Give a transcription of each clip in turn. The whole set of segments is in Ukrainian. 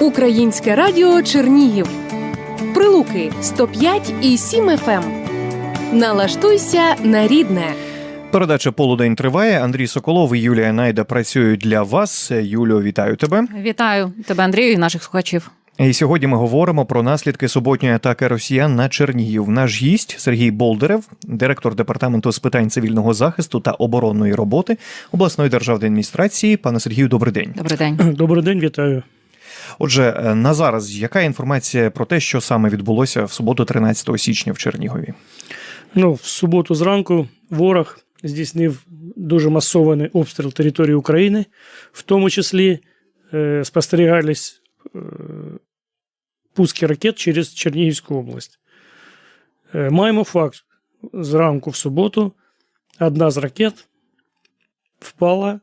Українське радіо Чернігів. Прилуки 105 і 7 FM. Налаштуйся на рідне. Передача Полудень триває. Андрій Соколов і Юлія Найда працюють для вас. Юліо, вітаю тебе. Вітаю тебе, Андрію, і наших слухачів. І сьогодні ми говоримо про наслідки суботньої атаки росіян на Чернігів. Наш гість Сергій Болдерев, директор департаменту з питань цивільного захисту та оборонної роботи обласної державної адміністрації. Пане Сергію, добрий день. Добрий день. Добрий день, вітаю. Отже, е, на зараз яка інформація про те, що саме відбулося в суботу, 13 січня в Чернігові? Ну, в суботу зранку ворог здійснив дуже масований обстріл території України, в тому числі е, спостерігались е, пуски ракет через Чернігівську область. Е, маємо факт: зранку в суботу одна з ракет впала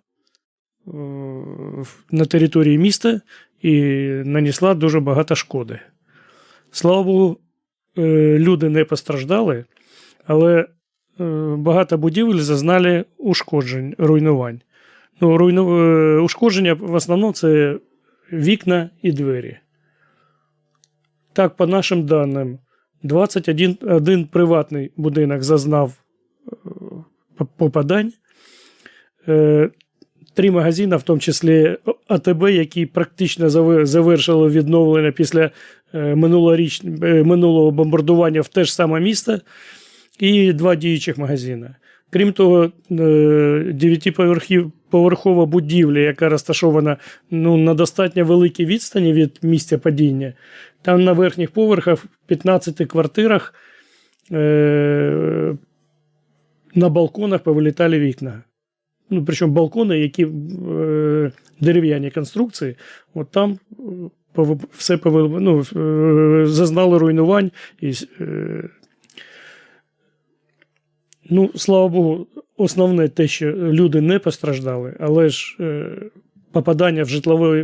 е, на території міста і нанесла дуже багато шкоди. Слава Богу, е, люди не постраждали, але е, багато будівель зазнали ушкоджень, руйнувань. Ну, руйну... е, Ушкодження в основному це вікна і двері. Так, по нашим даним, 21 один приватний будинок зазнав попадань. Е, Три магазини, в тому числі АТБ, які практично завершили відновлення після е, минулоріч... е, минулого бомбардування в те ж саме місто, і два діючих магазини. Крім того, дев'ятиповерхова будівля, яка розташована ну, на достатньо великій відстані від місця падіння, там на верхніх поверхах, в 15 квартирах, е- на балконах повилітали вікна. Ну, причому балкони, які е- дерев'яні конструкції, от там е, все повили, ну, е- зазнало руйнувань. І, е- ну, слава Богу, основне те, що люди не постраждали, але ж е- попадання в житлові,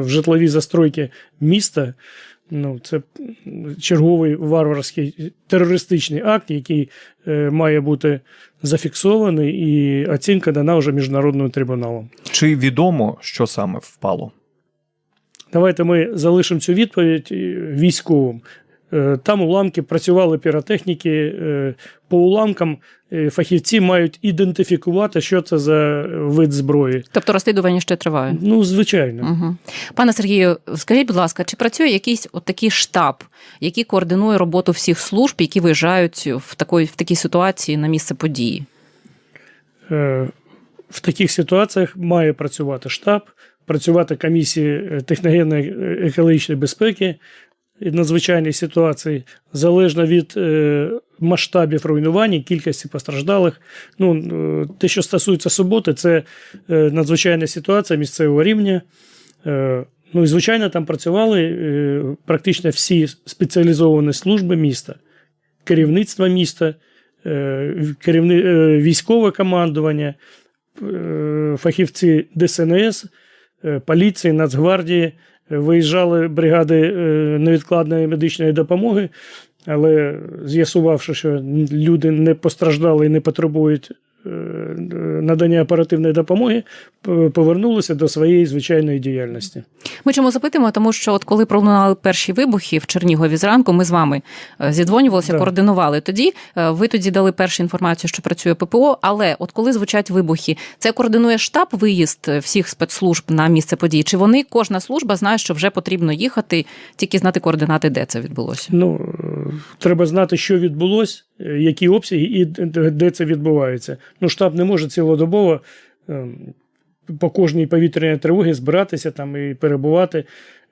в житлові застройки міста. Ну, це черговий варварський терористичний акт, який е, має бути зафіксований, і оцінка дана вже міжнародним трибуналом. Чи відомо, що саме впало? Давайте ми залишимо цю відповідь е, військовим. Е, Там уламки працювали піротехніки. е, По уламкам е, фахівці мають ідентифікувати, що це за вид зброї. Тобто розслідування ще триває. Ну, звичайно. Угу. Пане Сергію, скажіть, будь ласка, чи працює якийсь от такий штаб, який координує роботу всіх служб, які виїжджають в такій, в такій ситуації на місце події? В таких ситуаціях має працювати штаб, працювати комісії техногенної екологічної безпеки і надзвичайної ситуації, залежно від е, масштабів руйнувань, кількості постраждалих. Ну, е, те, що стосується суботи, це е, надзвичайна ситуація місцевого рівня. Ну і звичайно, там працювали практично всі спеціалізовані служби міста, керівництво міста, керівни, військове командування, фахівці ДСНС, поліції, Нацгвардії. Виїжджали бригади е, невідкладної медичної допомоги, але з'ясувавши, що люди не постраждали і не потребують надання оперативної допомоги, повернулися до своєї звичайної діяльності. Ми чому запитуємо? Тому що от коли пролунали перші вибухи в Чернігові зранку, ми з вами е, зідзвонювалися, Да. координували. Тоді е, ви тоді дали першу інформацію, що працює ППО. Але от коли звучать вибухи, це координує штаб виїзд е, всіх спецслужб на місце події? Чи вони кожна служба знає, що вже потрібно їхати, тільки знати координати, де це відбулося? Ну, е, треба знати, що відбулося, е, які обсяги і де це відбувається. Ну, штаб не може цілодобово ем, по кожній повітряній тривогі збиратися там і перебувати.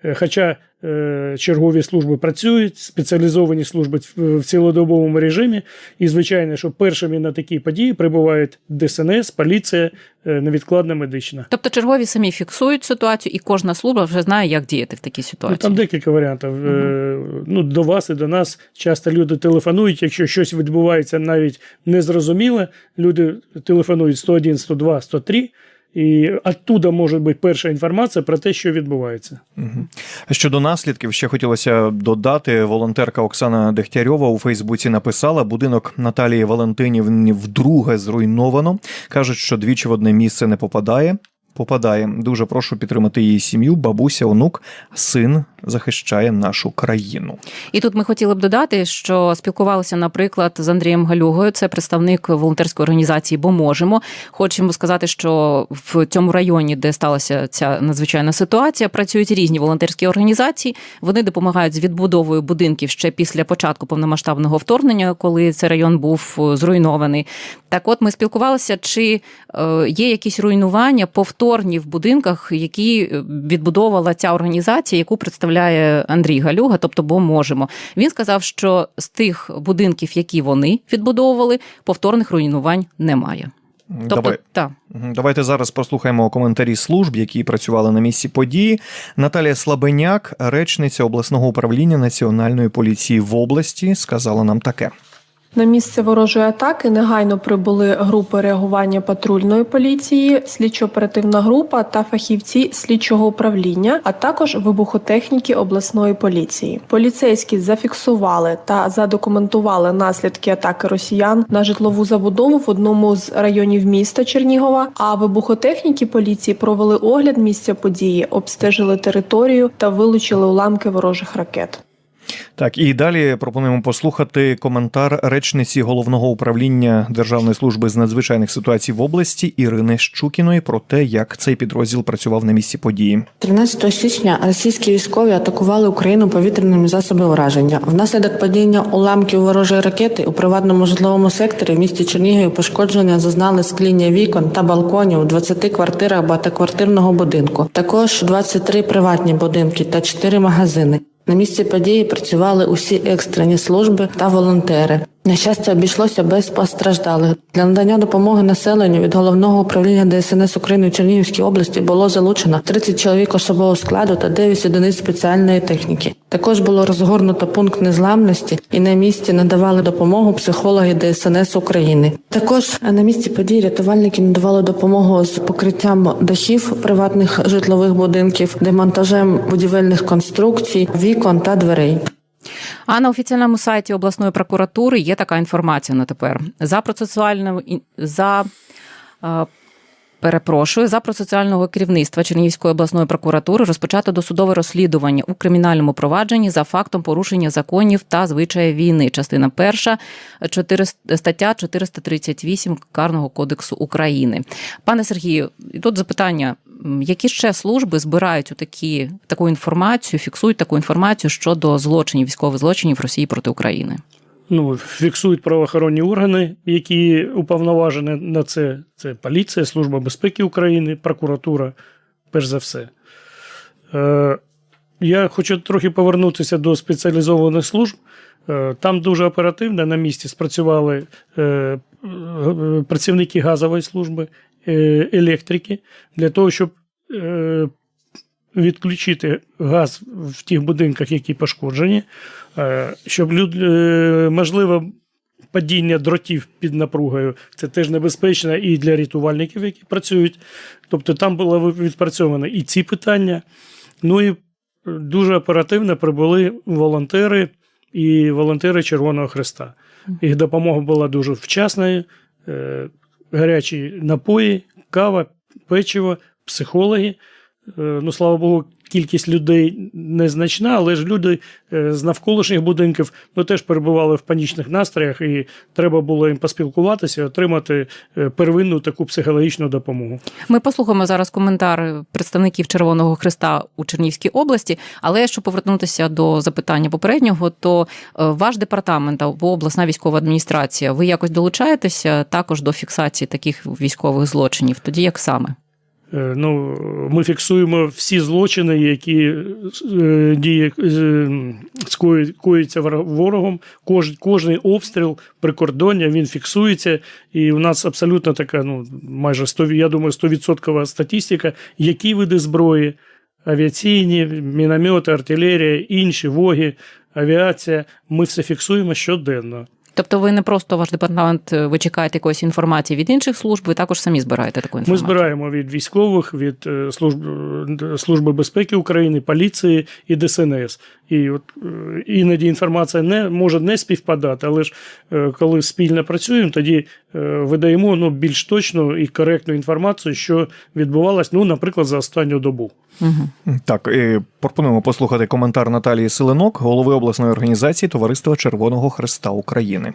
Е, Хоча е, чергові служби працюють, спеціалізовані служби в цілодобовому режимі, і звичайно, що першими на такі події прибувають ДСНС, поліція, е, невідкладна медична. Тобто чергові самі фіксують ситуацію, і кожна служба вже знає, як діяти в такій Ну, ситуації. там декілька варіантів. Е, Ну, до вас і до нас часто люди телефонують. Якщо щось відбувається навіть незрозуміле, люди телефонують 101, 102, 103, і оттуда може бути перша інформація про те, що відбувається. Угу. Щодо наслідків, ще хотілося додати. Волонтерка Оксана Дегтярьова у Фейсбуці написала: будинок Наталії Валентинівні вдруге зруйновано. кажуть, що двічі в одне місце не попадає. Попадає. Дуже прошу підтримати її сім'ю, бабуся, онук, син захищає нашу країну. І тут ми хотіли б додати, що спілкувалися, наприклад, з Андрієм Галюгою, це представник волонтерської організації Бо можемо. Хочемо сказати, що в цьому районі, де сталася ця надзвичайна ситуація, працюють різні волонтерські організації. Вони допомагають з відбудовою будинків ще після початку повномасштабного вторгнення, коли цей район був е, зруйнований. Так, от ми спілкувалися, чи е, є якісь руйнування повторні в будинках, які е, відбудовувала ця організація, яку представляє Андрій Галюга, тобто бо можемо. Він сказав, що з тих будинків, які вони відбудовували, повторних руйнувань немає. Тобто, Давай. Мгм. Давайте зараз послухаємо коментарі служб, які працювали на місці події. Наталія Слабеняк, речниця обласного управління Національної поліції в області, сказала нам таке. На місце ворожої атаки негайно прибули групи реагування патрульної поліції, слідчо-оперативна група та фахівці слідчого управління, а також вибухотехніки обласної поліції. Поліцейські зафіксували та задокументували наслідки атаки росіян на житлову забудову в одному з районів міста Чернігова. А вибухотехніки поліції провели огляд місця події, обстежили територію та вилучили уламки ворожих ракет. Так, і далі пропонуємо послухати коментар речниці головного управління Державної служби з надзвичайних ситуацій в області Ірини Щукіної про те, як цей підрозділ працював на місці події. 13 січня російські військові атакували Україну повітряними засобами ураження. Внаслідок падіння уламків ворожої ракети у приватному житловому секторі в місті Чернігів пошкодження зазнали скління вікон та балконів у 20 квартирах багатоквартирного будинку. Також 23 приватні будинки та 4 магазини. На місці події працювали усі екстрені служби та волонтери. На щастя, обійшлося без постраждалих. Для надання допомоги населенню від головного управління ДСНС України в Чернігівській області було залучено 30 чоловік особового складу та 9 одиниць спеціальної техніки. Також було розгорнуто пункт незламності і на місці надавали допомогу психологи ДСНС України. Також на місці події рятувальники надавали допомогу з покриттям дахів приватних житлових будинків, демонтажем будівельних конструкцій, вікон та дверей. А на офіційному сайті обласної прокуратури є така інформація на тепер. За процесуальним за е, Перепрошую за процесуального керівництва Чернігівської обласної прокуратури розпочато досудове розслідування у кримінальному провадженні за фактом порушення законів та звичаї війни. Частина перша 4, стаття 438 Карного кодексу України. Пане Сергію, тут запитання: які ще служби збирають такі таку інформацію, фіксують таку інформацію щодо злочинів, військових злочинів Росії проти України? ну, фіксують правоохоронні органи, які уповноважені на це. Це поліція, Служба безпеки України, прокуратура, перш за все. Е, я хочу трохи повернутися до спеціалізованих служб. Е, Там дуже оперативно на місці спрацювали е, працівники газової служби, електрики, для того, щоб е, відключити газ в тих будинках, які пошкоджені, е, щоб люд, е, можливо, падіння дротів під напругою. Це теж небезпечно і для рятувальників, які працюють. Тобто там було відпрацьовано і ці питання. Ну і дуже оперативно прибули волонтери і волонтери Червоного Христа. Їх допомога була дуже вчасною. Гарячі напої, кава, печиво, психологи. Е, Ну, слава Богу, кількість людей незначна, але ж люди е, з навколишніх будинків ну, теж перебували в панічних настроях, і треба було їм поспілкуватися, отримати е, первинну таку психологічну допомогу. Ми послухаємо зараз коментар представників Червоного Христа у Чернігівській області. Але щоб повернутися до запитання попереднього, то е, ваш департамент або обласна військова адміністрація, ви якось долучаєтеся також до фіксації таких військових злочинів? Тоді як саме? Е, Ну, ми фіксуємо всі злочини, які е, діє е, скоюють- коїться ворогом. Кож, кожний обстріл прикордоння він фіксується, і у нас абсолютно така, ну майже 100, я думаю, 100% статистика, які види зброї, авіаційні, міномети, артилерія, інші воги, авіація. Ми все фіксуємо щоденно. Тобто, ви не просто ваш департамент, е, ви чекаєте якоїсь інформації від інших служб, ви також самі збираєте таку інформацію? Ми збираємо від військових, від е, служб е, Служби безпеки України, поліції і ДСНС. І от іноді інформація не може не співпадати, але ж коли спільно працюємо, тоді видаємо ну, більш точну і коректну інформацію, що відбувалось, ну, наприклад, за останню добу. Угу. Так, і пропонуємо послухати коментар Наталії Селенок, голови обласної організації Товариства Червоного Христа України.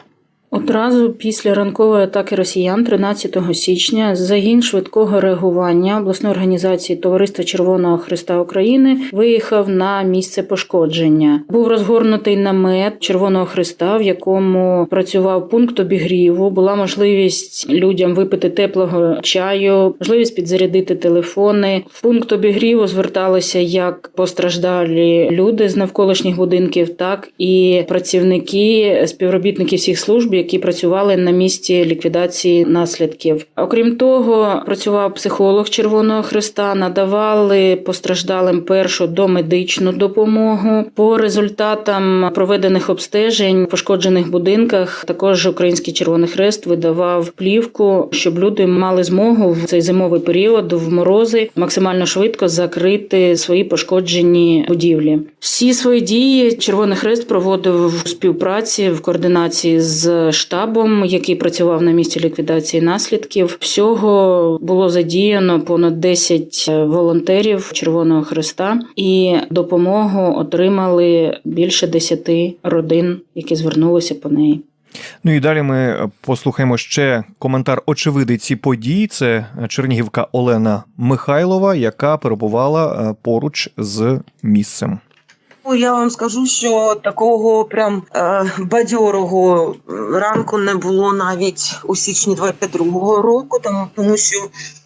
Одразу після ранкової атаки росіян 13 січня загін швидкого реагування обласної організації Товариства Червоного Христа України виїхав на місце пошкодження. Був розгорнутий намет Червоного Христа, в якому працював пункт обігріву. Була можливість людям випити теплого чаю, можливість підзарядити телефони. В пункт обігріву зверталися як постраждалі люди з навколишніх будинків, так і працівники, співробітники всіх служб, які працювали на місці ліквідації наслідків. Окрім того, працював психолог Червоного Христа, надавали постраждалим першу домедичну допомогу. По результатам проведених обстежень в пошкоджених будинках також Український Червоний Хрест видавав плівку, щоб люди мали змогу в цей зимовий період в морози максимально швидко закрити свої пошкоджені будівлі. Всі свої дії Червоний Хрест проводив в співпраці в координації з штабом, який працював на місці ліквідації наслідків. Всього було задіяно понад 10 волонтерів Червоного Хреста, і допомогу отримали більше 10 родин, які звернулися по неї. Ну і далі ми послухаємо ще коментар очевидиці подій. Це Чернігівка Олена Михайлова, яка перебувала е, поруч з місцем. Ну, Я вам скажу, що такого прям е, бадьорого ранку не було навіть у січні 22-го року, тому, тому що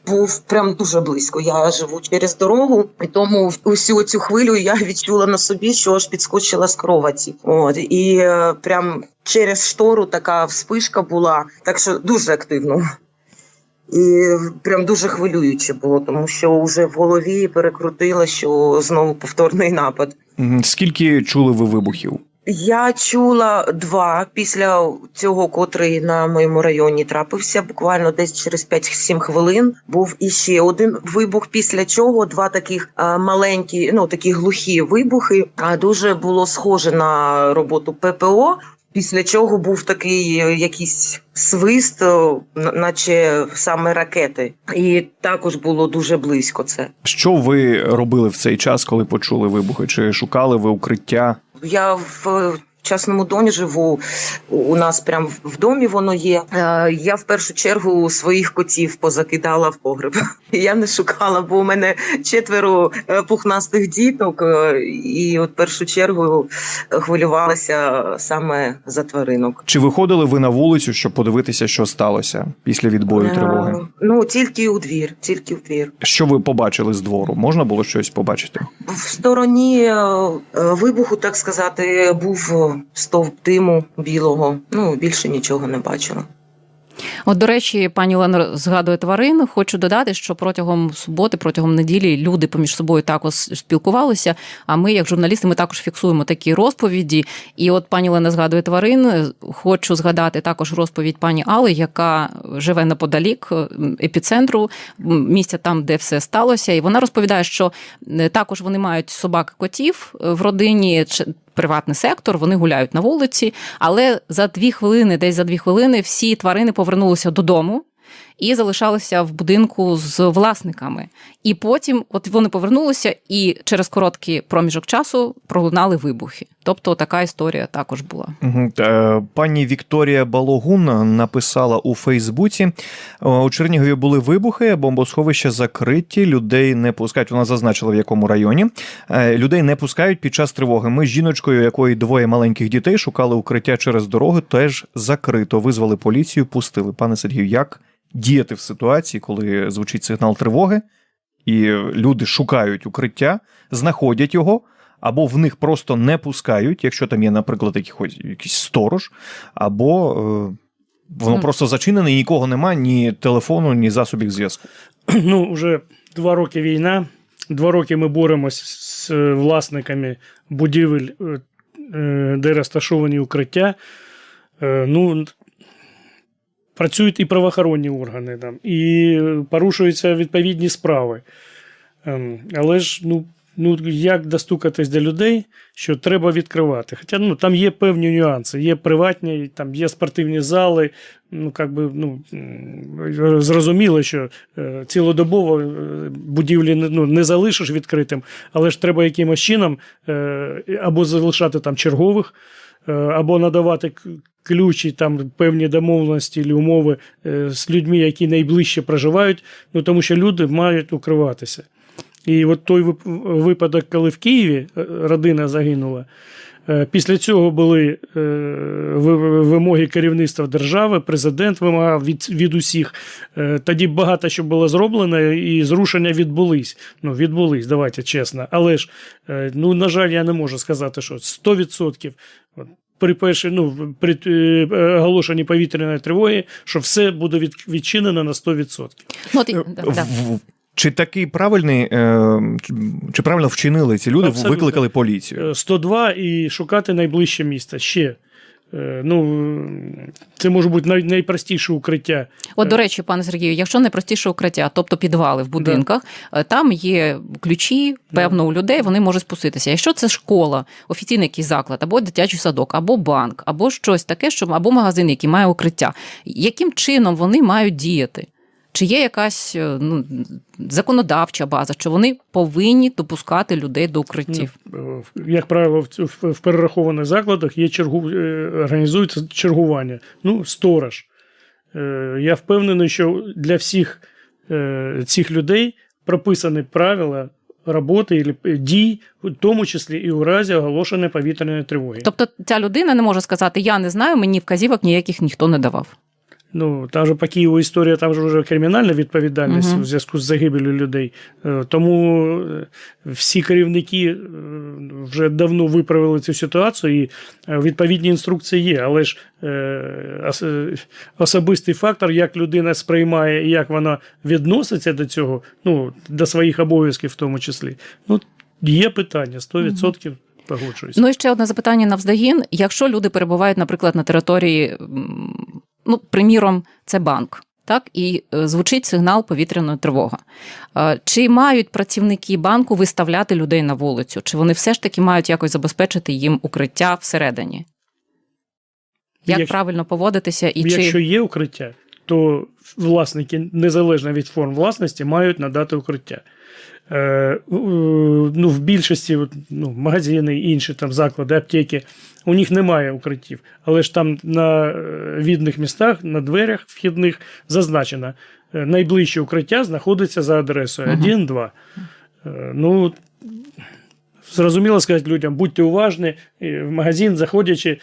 був прям дуже близько. Я живу через дорогу, і тому усю цю хвилю я відчула на собі, що аж підскочила з кроваті. От і е, прям через штору така вспишка була, так що дуже активно. І прям дуже хвилююче було, тому що вже в голові перекрутило, що знову повторний напад. Скільки чули ви вибухів? Я чула два після цього, котрий на моєму районі трапився. Буквально десь через 5-7 хвилин був іще один вибух. Після чого два таких маленькі, ну такі глухі вибухи. А дуже було схоже на роботу ППО. Після чого був такий е, якийсь свист, е, наче саме ракети, і також було дуже близько це. Що ви робили в цей час, коли почули вибухи? Чи шукали ви укриття? Я в частному домі живу. У нас прям в домі воно є. Е, Я в першу чергу своїх котів позакидала в погреб. Я не шукала, бо у мене четверо е, пухнастих діток, е, і от першу чергу хвилювалася саме за тваринок. Чи виходили ви на вулицю, щоб подивитися, що сталося після відбою тривоги? Ну тільки у двір, тільки в двір. Що ви побачили з двору? Можна було щось побачити? В стороні вибуху, так сказати, був е, стовп диму білого. Ну більше нічого не бачила. От, до речі, пані Олена згадує тварин. Хочу додати, що протягом суботи, протягом неділі люди поміж собою також спілкувалися. А ми, як журналісти, ми також фіксуємо такі розповіді. І от пані Олена згадує тварин. Хочу згадати також розповідь пані Али, яка живе неподалік е, епіцентру, місця там, де все сталося. І вона розповідає, що е, також вони мають собак котів в родині. Приватний сектор, вони гуляють на вулиці, але за дві хвилини, десь за дві хвилини, всі тварини повернулися додому і залишалися в будинку з власниками. І потім, от вони повернулися, і через короткий проміжок часу пролунали вибухи. Тобто така історія також була. Е, Пані Вікторія Балогун написала у Фейсбуці: «Е, у Чернігові були вибухи, бомбосховища закриті, людей не пускають. Вона зазначила в якому районі. Е, Людей не пускають під час тривоги. Ми з жіночкою, якої двоє маленьких дітей, шукали укриття через дороги, теж закрито. Визвали поліцію, пустили. Пане Сергію, як діяти в ситуації, коли звучить сигнал тривоги, і люди шукають укриття, знаходять його. Або в них просто не пускають, якщо там є, наприклад, якийсь, якийсь сторож, або е, воно Ну. просто зачинене, і нікого нема, ні телефону, ні засобів зв'язку. Ну, вже два роки війна. Два роки ми боремось з е, власниками будівель, е, е, де розташовані укриття. Ну, працюють і правоохоронні органи там, і порушуються відповідні справи. Ем, Але ж, ну, ну, як достукатись до людей, що треба відкривати. Хоча ну, там є певні нюанси, є приватні, там є спортивні зали. Ну, как би, ну, зрозуміло, що е, цілодобово е, будівлі ну, не залишиш відкритим, але ж треба якимось чином е, або залишати там чергових, або надавати ключі, там певні домовленості чи умови е, з людьми, які найближче проживають, ну, тому що люди мають укриватися. І от той вип- випадок, коли в Києві е, родина загинула, е, після цього були е, вимоги керівництва держави, президент вимагав від, від усіх. Е, Тоді багато що було зроблено, і зрушення відбулись. Ну, відбулись, давайте чесно. Але ж, е, ну, на жаль, я не можу сказати, що 100%. При першій, ну, при е, оголошенні повітряної тривоги, що все буде від, відчинено на 100%. Ну, Е, да, да. Чи такий правильний, е, чи- правильно вчинили ці люди, Абсолютно. викликали поліцію? Е, 102 і шукати найближче місце ще. Е, Ну, це може бути най, найпростіше укриття. От, до речі, пане Сергію, якщо найпростіше укриття, тобто підвали в будинках, е, там є ключі, певно, у людей вони можуть спуститися. Якщо це школа, офіційний якийсь заклад, або дитячий садок, або банк, або щось таке, що або магазин, який має укриття, яким чином вони мають діяти? Чи є якась е, ну, законодавча база, що вони повинні допускати людей до укриттів? Як правило, в, перерахованих закладах є чергу, е, організується чергування. Ну, сторож. Е, Я впевнений, що для всіх цих людей прописані правила роботи і дій, в тому числі і у разі оголошеної повітряної тривоги. Тобто ця людина не може сказати: Я не знаю, мені вказівок ніяких ніхто не давав. Ну, там же по Києву історія, там же вже кримінальна відповідальність Мгм. у зв'язку з загибелью людей. Е, Тому е, всі керівники вже давно виправили цю ситуацію, і відповідні інструкції є. Але ж е, е, особистий фактор, як людина сприймає і як вона відноситься до цього, ну, до своїх обов'язків в тому числі. Ну, є питання, 100% погоджуюсь. Ну і ще одне запитання навздогін. Якщо люди перебувають, наприклад, на території, ну, приміром, це банк. Так, і е, звучить сигнал повітряної тривоги. Е, Чи мають працівники банку виставляти людей на вулицю? Чи вони все ж таки мають якось забезпечити їм укриття всередині? Як Якщо- правильно поводитися і Якщо чи є укриття, то власники, незалежно від форм власності, мають надати укриття. Е, ну, в більшості ну, магазини, інші там заклади, аптеки, у них немає укриттів. Але ж там на е, відних містах, на дверях вхідних зазначено, е, найближче укриття знаходиться за адресою 1-2. Е, Ну, Зрозуміло сказати людям, будьте уважні, в магазин заходячи,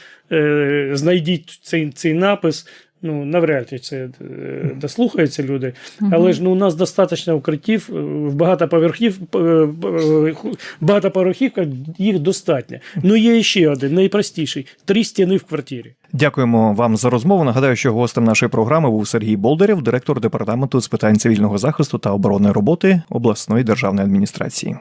знайдіть цей, цей напис. Ну, навряд чи це е, дослухаються люди. Але ж ну, у нас достатньо укриттів е, в багатоповерхів, е, е, багатоповерхівках їх достатньо. Ну, є ще один, найпростіший три стіни в квартирі. Дякуємо вам за розмову. Нагадаю, що гостем нашої програми був Сергій Болдерів, директор департаменту з питань цивільного захисту та оборонної роботи обласної державної адміністрації.